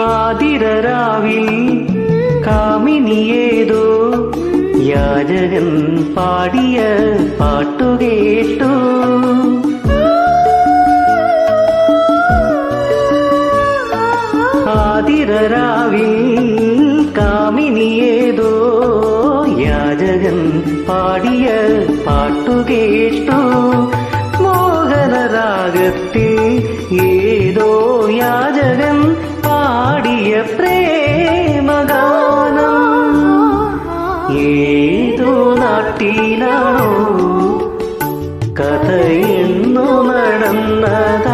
ആതിരരാവിൽ കാമിനിയേതോ യാചകൻ പാടിയ പാട്ടുകേട്ടോ ആതിരരാവിൽ കാമിനിയേതോ യാചകൻ പാടിയ പാട്ടുകേട്ടോ മോഹനരാഗത്തിൽ ഏ ഏതോ നാട്ടിലാണോ കഥയെന്നു നടന്നത്?